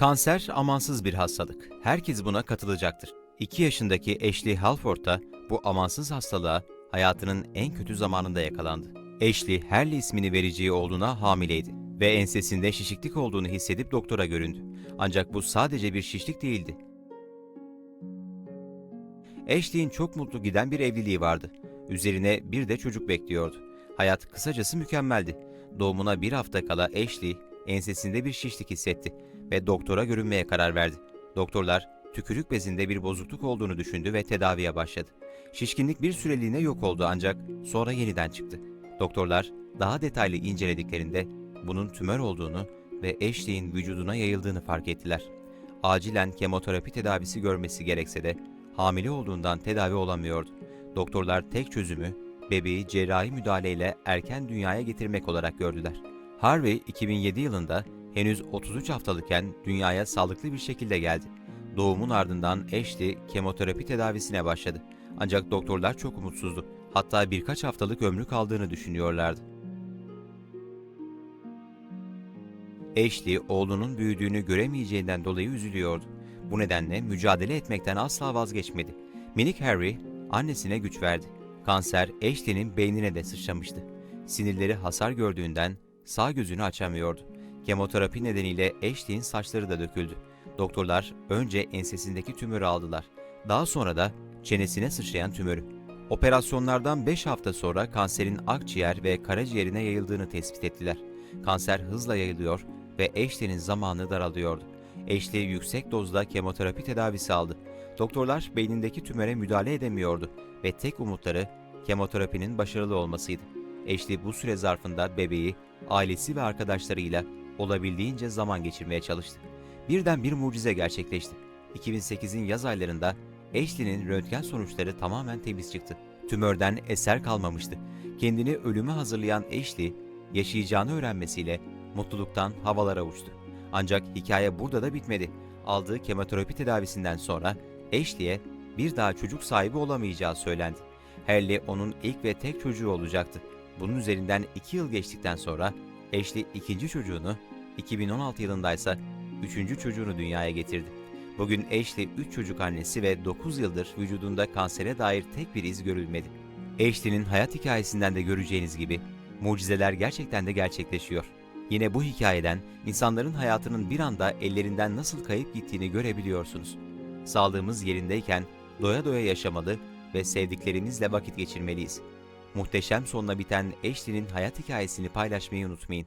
Kanser amansız bir hastalık. Herkes buna katılacaktır. 2 yaşındaki Ashley Halford da bu amansız hastalığa hayatının en kötü zamanında yakalandı. Ashley, Harley ismini vereceği oğluna hamileydi ve ensesinde şişiklik olduğunu hissedip doktora göründü. Ancak bu sadece bir şişlik değildi. Ashley'in çok mutlu giden bir evliliği vardı. Üzerine bir de çocuk bekliyordu. Hayat kısacası mükemmeldi. Doğumuna bir hafta kala Ashley ensesinde bir şişlik hissetti ve doktora görünmeye karar verdi. Doktorlar tükürük bezinde bir bozukluk olduğunu düşündü ve tedaviye başladı. Şişkinlik bir süreliğine yok oldu ancak sonra yeniden çıktı. Doktorlar daha detaylı incelediklerinde bunun tümör olduğunu ve Ashley'in vücuduna yayıldığını fark ettiler. Acilen kemoterapi tedavisi görmesi gerekse de hamile olduğundan tedavi olamıyordu. Doktorlar tek çözümü bebeği cerrahi müdahaleyle erken dünyaya getirmek olarak gördüler. Harvey 2007 yılında henüz 33 haftalıkken dünyaya sağlıklı bir şekilde geldi. Doğumun ardından Ashley kemoterapi tedavisine başladı. Ancak doktorlar çok umutsuzdu. Hatta birkaç haftalık ömrü kaldığını düşünüyorlardı. Ashley oğlunun büyüdüğünü göremeyeceğinden dolayı üzülüyordu. Bu nedenle mücadele etmekten asla vazgeçmedi. Minik Harry annesine güç verdi. Kanser Ashley'nin beynine de sıçramıştı. Sinirleri hasar gördüğünden sağ gözünü açamıyordu. Kemoterapi nedeniyle Ashley'in saçları da döküldü. Doktorlar önce ensesindeki tümörü aldılar. Daha sonra da çenesine sıçrayan tümörü. Operasyonlardan 5 hafta sonra kanserin akciğer ve karaciğerine yayıldığını tespit ettiler. Kanser hızla yayılıyor ve Ashley'nin zamanı daralıyordu. Ashley yüksek dozda kemoterapi tedavisi aldı. Doktorlar beynindeki tümöre müdahale edemiyordu ve tek umutları kemoterapinin başarılı olmasıydı. Ashley bu süre zarfında bebeği, ailesi ve arkadaşlarıyla olabildiğince zaman geçirmeye çalıştı. Birden bir mucize gerçekleşti. 2008'in yaz aylarında Ashley'nin röntgen sonuçları tamamen temiz çıktı. Tümörden eser kalmamıştı. Kendini ölüme hazırlayan Ashley, yaşayacağını öğrenmesiyle mutluluktan havalara uçtu. Ancak hikaye burada da bitmedi. Aldığı kemoterapi tedavisinden sonra Ashley'e bir daha çocuk sahibi olamayacağı söylendi. Harley onun ilk ve tek çocuğu olacaktı. Bunun üzerinden iki yıl geçtikten sonra Ashley ikinci çocuğunu, 2016 yılında ise üçüncü çocuğunu dünyaya getirdi. Bugün Ashley 3 çocuk annesi ve 9 yıldır vücudunda kansere dair tek bir iz görülmedi. Ashley'nin hayat hikayesinden de göreceğiniz gibi mucizeler gerçekten de gerçekleşiyor. Yine bu hikayeden insanların hayatının bir anda ellerinden nasıl kayıp gittiğini görebiliyorsunuz. Sağlığımız yerindeyken doya doya yaşamalı ve sevdiklerimizle vakit geçirmeliyiz. Muhteşem sonla biten Ashley'nin hayat hikayesini paylaşmayı unutmayın.